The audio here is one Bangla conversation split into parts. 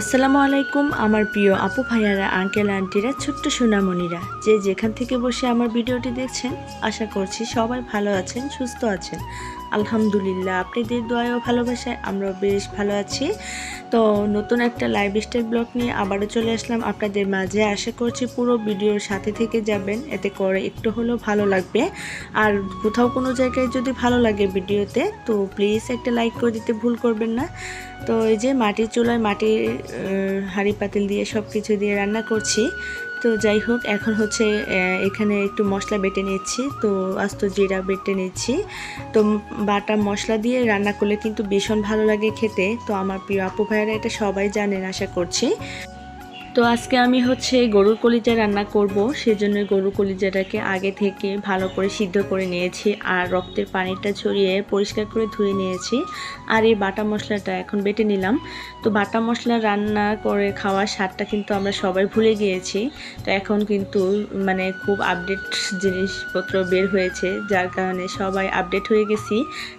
আসসালামু আলাইকুম, আমার প্রিয় আপু ভাইয়ারা আঙ্কেল আন্টিরা ছোট্ট সোনামণিরা। যে যেখান থেকে বসে আমার ভিডিওটি দেখছেন, আশা করছি সবাই ভালো আছেন, সুস্থ আছেন। আলহামদুলিল্লাহ। আপনাদের দোয়াও ভালোবাসায় আমরাও বেশ ভালো আছি। তো নতুন একটা লাইভ স্টাইল ব্লগ নিয়ে আবারও চলে আসলাম আপনাদের মাঝে। আশা করছি পুরো ভিডিওর সাথে থেকে যাবেন। এতে করে একটু হলেও ভালো লাগবে। আর কোথাও কোনো জায়গায় যদি ভালো লাগে ভিডিওতে, তো প্লিজ একটা লাইক করে দিতে ভুল করবেন না। তো এই যে মাটির চুলায় মাটির হাঁড়ি পাতিল দিয়ে সব কিছু দিয়ে রান্না করছি। তো যাই হোক, এখন হচ্ছে এখানে একটু মশলা বেটে নিচ্ছি তো আস্ত জিরা বেটে নিচ্ছি তো বাটা মশলা দিয়ে রান্না করলে কিন্তু ভীষণ ভালো লাগে খেতে। তো আমার প্রিয় আপু ভাইয়েরা এটা সবাই জানেন, আশা করছি। তো আজকে আমি হচ্ছে গরুর কলিজা রান্না করব, সেজন্য গরুর কলিজাটাকে আগে থেকে ভালো করে সিদ্ধ করে নিয়েছি আর রক্তের পানিটা ছড়িয়ে পরিষ্কার করে ধুয়ে নিয়েছি আর এই বাটা মশলাটা এখন বেটে নিলাম। তো বাটা মশলা রান্না করে খাওয়ার স্বাদটা কিন্তু আমরা সবাই ভুলে গিয়েছি। তো এখন কিন্তু মানে খুব আপডেট জিনিসপত্র বের হয়েছে, যার কারণে সবাই আপডেট হয়ে গেছি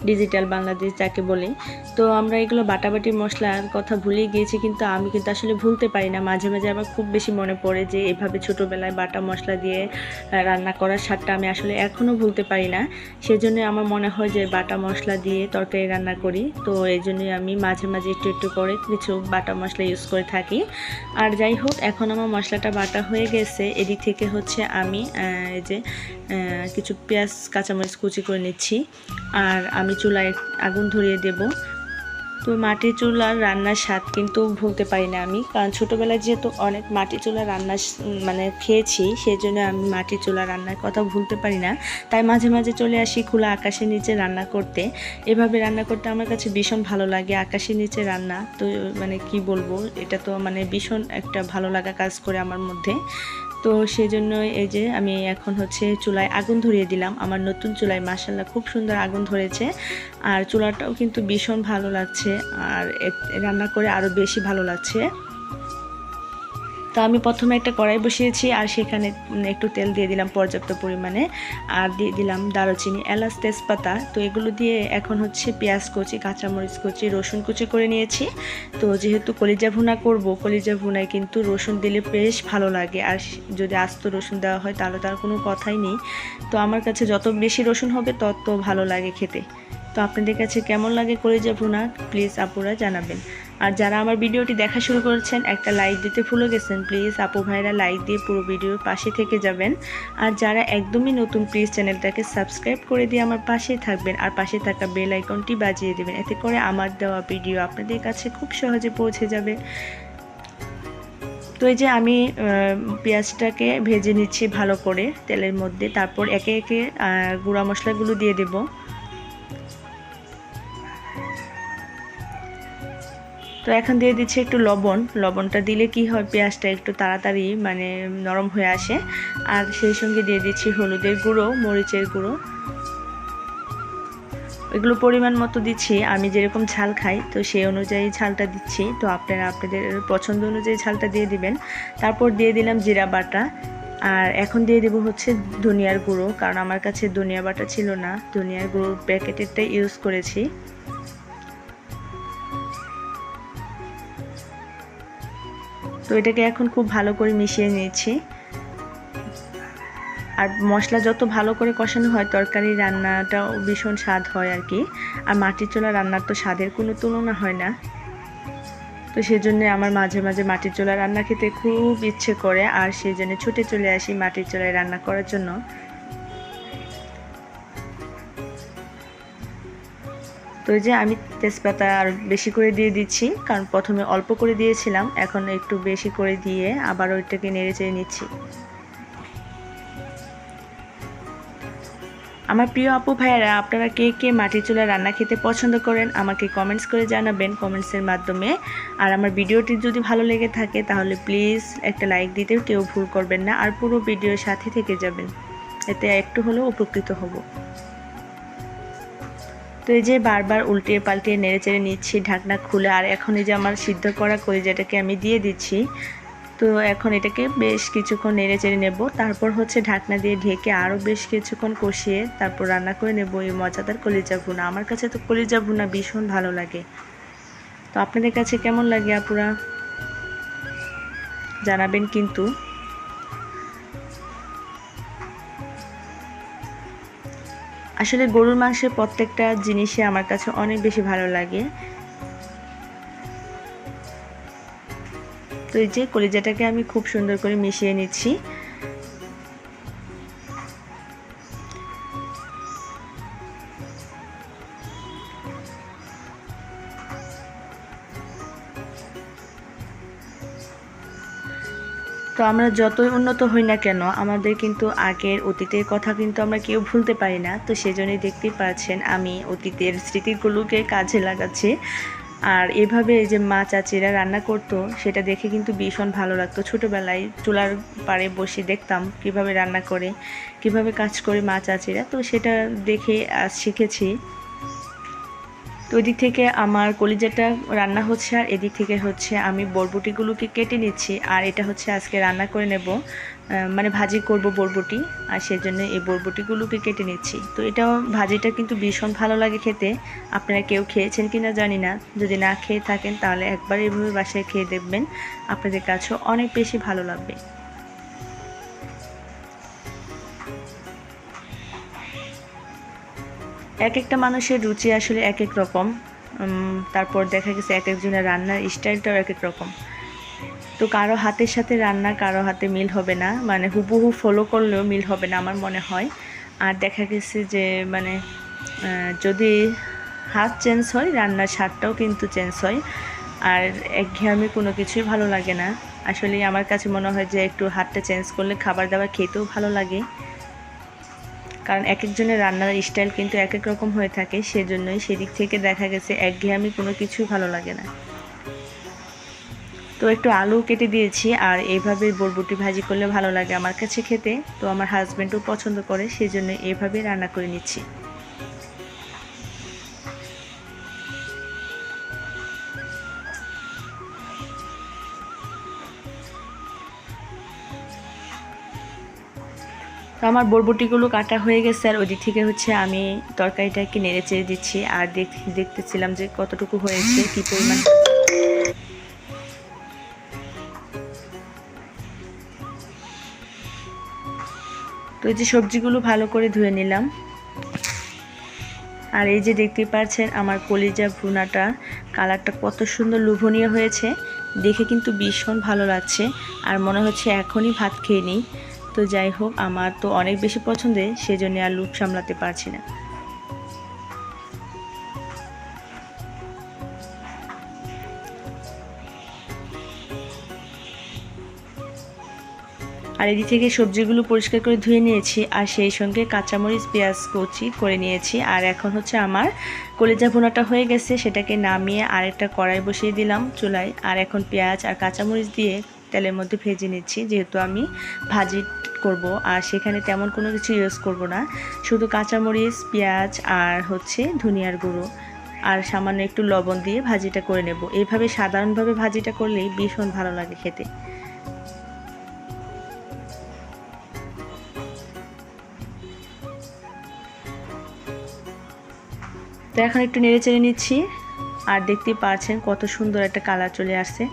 ডিজিটাল বাংলাদেশ যাকে বলে। তো আমরা এগুলো বাটাবাটি মশলার কথা ভুলে গিয়েছি, কিন্তু আমি কিন্তু আসলে ভুলতে পারি না, মাঝে মাঝে আমার খুব বেশি মনে পড়ে যে এভাবে ছোটোবেলায় বাটা মশলা দিয়ে রান্না করার স্বাদটা আমি আসলে এখনও ভুলতে পারি না। সেজন্য আমার মনে হয় যে বাটা মশলা দিয়ে তরকারি রান্না করি। তো এই জন্যই আমি মাঝে মাঝে একটু একটু করে কিছু বাটা মশলা ইউজ করে থাকি। আর যাই হোক, এখন আমার মশলাটা বাটা হয়ে গেছে। এদিক থেকে হচ্ছে আমি এই যে কিছু পেঁয়াজ, কাঁচামরিচ কুচি করে নিচ্ছি। আর আমি চুলায় আগুন ধরিয়ে দেবো। তো মাটির চুলার রান্নার স্বাদ কিন্তু ভুলতে পারি না আমি। কারণ ছোটোবেলায় যেহেতু অনেক মাটি চুলা রান্না মানে খেয়েছি সেই জন্য আমি মাটির চুলা রান্নার কথা ভুলতে পারি না। তাই মাঝে মাঝে চলে আসি খোলা আকাশের নিচে রান্না করতে। এভাবে রান্না করতে আমার কাছে ভীষণ ভালো লাগে, আকাশের নিচে রান্না। তো মানে কি বলব, এটা তো মানে ভীষণ একটা ভালো লাগা কাজ করে আমার মধ্যে। তো সেই জন্য এই যে আমি এখন হচ্ছে চুলায় আগুন ধরিয়ে দিলাম। আমার নতুন চুলায় মাসাল্লাহ খুব সুন্দর আগুন ধরেছে। আর চুলাটাও কিন্তু ভীষণ ভালো লাগছে। আর রান্না করে আরও বেশি ভালো লাগছে। তো আমি প্রথমে একটা কড়াই বসিয়েছি আর সেখানে একটু তেল দিয়ে দিলাম পর্যাপ্ত পরিমাণে। আর দিয়ে দিলাম দারুচিনি, এলাচ তেজপাতা। তো এগুলো দিয়ে এখন হচ্ছে পেঁয়াজ কুচি, কাঁচামরিচ কুচি, রসুন কুচি করে নিয়েছি। তো যেহেতু কলিজা ভুনা করব, কলিজা ভুনায় কিন্তু রসুন দিলে বেশ ভালো লাগে। আর যদি আস্ত রসুন দেওয়া হয় তাহলে তার কোনো কথাই নেই। তো আমার কাছে যত বেশি রসুন হবে তত ভালো লাগে খেতে। তো আপনাদের কাছে কেমন লাগে কলিজা ভুনা, প্লিজ আপুরা জানাবেন। আর যারা আমার ভিডিওটি দেখা শুরু করেছেন, একটা লাইক দিতে ভুলে গেছেন প্লিজ আপু ভাইরা লাইক দিয়ে পুরো ভিডিওর পাশে থেকে যাবেন। আর যারা একদমই নতুন প্লিজ চ্যানেলটাকে সাবস্ক্রাইব করে দিয়ে আমার পাশেই থাকবেন আর পাশে থাকা বেল আইকনটি বাজিয়ে দেবেন। এতে করে আমার দেওয়া ভিডিও আপনাদের কাছে খুব সহজে পৌঁছে যাবে। তো এই যে আমি পেঁয়াজটাকে ভেজে নিচ্ছি ভালো করে তেলের মধ্যে। তারপর একে একে গুঁড়া মশলাগুলো দিয়ে দেবো। তো এখন দিয়ে দিচ্ছি একটু লবণ। লবণটা দিলে কি হয়, পেঁয়াজটা একটু তাড়াতাড়ি মানে নরম হয়ে আসে। আর সেই সঙ্গে দিয়ে দিচ্ছি হলুদের গুঁড়ো, মরিচের গুঁড়ো। এগুলো পরিমাণ মতো দিচ্ছি। আমি যেরকম ঝাল খাই, তো সেই অনুযায়ী ঝালটা দিচ্ছি। তো আপনারা আপনাদের পছন্দ অনুযায়ী ঝালটা দিয়ে দিবেন। তারপর দিয়ে দিলাম জিরা বাটা। আর এখন দিয়ে দেবো হচ্ছে ধনিয়ার গুঁড়ো। কারণ আমার কাছে ধনিয়া বাটা ছিল না। ধনিয়ার গুঁড়োর প্যাকেটেরটা ইউজ করেছি। এটাকে এখন খুব ভালো করে মিশিয়ে নিয়েছি। আর মশলা যত ভালো করে কষানো হয়, তরকারি রান্নাটাও ভীষণ স্বাদ হয় আর কি। আর মাটির চোলা রান্নার তো স্বাদের কোনো তুলনা হয় না। তো সেই জন্যে আমার মাঝে মাঝে মাটির চোলা রান্না খেতে খুব ইচ্ছে করে, আর সেই জন্য ছুটে চলে আসি মাটির চোলায় রান্না করার জন্য। তো যে আমি তেজপাতা আর বেশি করে দিয়ে দিচ্ছি, কারণ প্রথমে অল্প করে দিয়েছিলাম, এখন একটু বেশি করে দিয়ে আবার ওইটাকে নেড়ে চেড়ে নিচ্ছি। আমার প্রিয় আপু ভাইয়ারা, আপনারা কে কে মাটির চুলায় রান্না খেতে পছন্দ করেন, আমাকে কমেন্টস করে জানাবেন কমেন্টসের মাধ্যমে। আর আমার ভিডিওটি যদি ভালো লেগে থাকে, তাহলে প্লিজ একটা লাইক দিতেও কেউ ভুল করবেন না, আর পুরো ভিডিওর সাথে থেকে যাবেন। এতে একটু হলেও উপকৃত হব। তো এই যে বারবার উল্টিয়ে পাল্টিয়ে নেড়ে চেড়ে নিচ্ছি ঢাকনা খুলে, আর এখন এই যে আমার সিদ্ধ করা কলিজাটাকে আমি দিয়ে দিচ্ছি, তো এখন এটাকে বেশ কিছুক্ষণ নেড়ে চেড়ে নেব। তারপর হচ্ছে ঢাকনা দিয়ে ঢেকে আরও বেশ কিছুক্ষণ কষিয়ে তারপর রান্না করে নেব এই মজাদার কলিজা ভুনা। আমার কাছে তো কলিজা ভুনা ভীষণ ভালো লাগে। তো আপনাদের কাছে কেমন লাগে আপুরা? জানাবেন কিন্তু। আসলে গরুর মাংসের প্রত্যেকটা জিনিসই আমার কাছে অনেক বেশি ভালো লাগে। তো এই যে কলিজাটাকে আমি খুব সুন্দর করে মিশিয়ে নিচ্ছি। আমরা যতই উন্নত হই না কেন, আমাদের কিন্তু আগের অতীতের কথা কিন্তু আমরা কেউ ভুলতে পারি না। তো সেজন্যই দেখতেই পাচ্ছেন আমি অতীতের স্মৃতিগুলোকে কাজে লাগাচ্ছি। আর এভাবে যে মা চাচিরা রান্না করতো, সেটা দেখে কিন্তু ভীষণ ভালো লাগতো। ছোটোবেলায় চুলার পাড়ে বসে দেখতাম কীভাবে রান্না করে, কীভাবে কাজ করে মা চাচিরা। তো সেটা দেখে শিখেছি। তো ওই দিক থেকে আমার কলিজাটা রান্না হচ্ছে, আর এদিক থেকে হচ্ছে আমি বরবটিগুলোকে কেটে নিচ্ছি, আর এটা হচ্ছে আজকে রান্না করে নেব। মানে ভাজি করব বরবটি, আর সেজন্য এই বরবটিগুলোকে কেটে নিচ্ছি। তো এটাও ভাজিটা কিন্তু ভীষণ ভালো লাগে খেতে। আপনারা কেউ খেয়েছেন কি না জানি না। যদি না খেয়ে থাকেন তাহলে একবার এভাবে বাসায় খেয়ে দেখবেন। আপনাদের কাছেও অনেক বেশি ভালো লাগবে। এক একটা মানুষের রুচি আসলে এক এক রকম তারপর দেখা গেছে এক একজনের রান্নার স্টাইলটাও এক এক রকম। তো কারও হাতের সাথে রান্না, কারও হাতে মিল হবে না মানে হুবহু ফলো করলেও মিল হবে না আমার মনে হয়। আর দেখা গেছে যে মানে যদি হাত চেঞ্জ হয়, রান্নার স্বাদটাও কিন্তু চেঞ্জ হয়। আর একঘেয়ামি কোনো কিছুই ভালো লাগে না। আসলে আমার কাছে মনে হয় যে, একটু হাতটা চেঞ্জ করলে খাবার দাবার খেতেও ভালো লাগে। কারণ এক একজনের রান্নার স্টাইল কিন্তু এক এক রকম হয়ে থাকে, সেজন্যই সেদিক থেকে দেখা গেছে একঘেয়ামি কোনো কিছুই ভালো লাগে না। তো একটু আলু কেটে দিয়েছি, আর এইভাবে বরবটি ভাজি করলে ভালো লাগে আমার কাছে খেতে। তো আমার হাজব্যান্ডও পছন্দ করে, সেজন্য এইভাবে রান্না করে নিচ্ছি। তো আমার বরবটিগুলো কাটা হয়ে গেছে আর ওদিক থেকে হচ্ছে আমি তরকারিটাকে নেড়ে চেড়ে দিচ্ছি আর দেখতেছিলাম যে কতটুকু হয়েছে, কী পরিমাণ। তো এই যে সবজিগুলো ভালো করে ধুয়ে নিলাম। আর এই যে দেখতে পাচ্ছেন আমার কলিজা ভুনাটা, কালারটা কত সুন্দর লোভনীয় হয়েছে। দেখে কিন্তু ভীষণ ভালো লাগছে। আর মনে হচ্ছে এখনই ভাত খেয়ে নিই। তো যাই হোক, আমার তো অনেক বেশি পছন্দের, সেজন্য আর লুপ সামলাতে পারছি না। আর এদিক থেকে সবজিগুলো পরিষ্কার করে ধুয়ে নিয়েছি, আর সেই সঙ্গে কাঁচামরিচ, পেঁয়াজ কচি করে নিয়েছি। আর এখন হচ্ছে আমার কলেজা ভুনাটা হয়ে গেছে, সেটাকে নামিয়ে আরেকটা কড়াই বসিয়ে দিলাম চুলায়। আর এখন পেঁয়াজ আর কাঁচামরিচ দিয়ে তেলের মধ্যে ভেজে নিচ্ছি, যেহেতু আমি ভাজি করব। আর সেখানে তেমন কোনো কিছু ইউজ করব না। শুধু কাঁচামরিচ, পেঁয়াজ আর হচ্ছে ধনিয়ার গুঁড়ো আর সামান্য একটু লবণ দিয়ে ভাজিটা করে নেব। এইভাবে সাধারণভাবে ভাজিটা করলেই ভীষণ ভালো লাগে খেতে। তো এখন একটু নেড়ে চেড়ে নিচ্ছি। আর দেখতেই পাচ্ছেন কত সুন্দর একটা কালার চলে আসছে।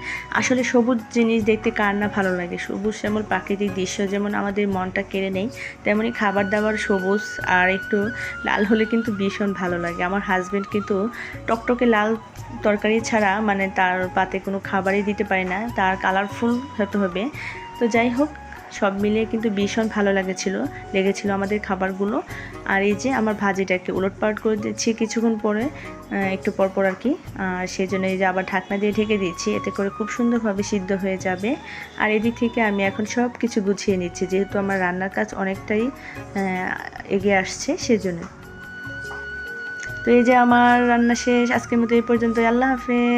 আসলে সবুজ জিনিস দেখতে কার না ভালো লাগে? সবুজ যেমন প্রাকৃতিক দৃশ্য, যেমন আমাদের মনটা কেড়ে নেই তেমনই খাবার দাবার সবুজ আর একটু লাল হলে কিন্তু ভীষণ ভালো লাগে। আমার হাজব্যান্ড কিন্তু টকটকে লাল তরকারি ছাড়া মানে তার পাতে কোনো খাবারই দিতে পারে না। তার কালারফুল হতে হবে। তো যাই হোক সব মিলিয়ে কিন্তু ভীষণ ভালো লাগেছিল, লেগেছিল আমাদের খাবারগুলো। আর এই যে আমার ভাজিটাকে উলটপালট করে দিচ্ছি কিছুক্ষণ পরে একটু পরপর আর কি। আর সেই জন্য এই যে আবার ঢাকনা দিয়ে ঢেকে দিচ্ছি এতে করে খুব সুন্দরভাবে সিদ্ধ হয়ে যাবে। আর এদিক থেকে আমি এখন সব কিছু গুছিয়ে নিচ্ছি, যেহেতু আমার রান্নার কাজ অনেকটাই এগিয়ে আসছে সেজন্য। তো এই যে আমার রান্না শেষ, আজকের মতো এই পর্যন্ত আল্লাহ হাফেজ।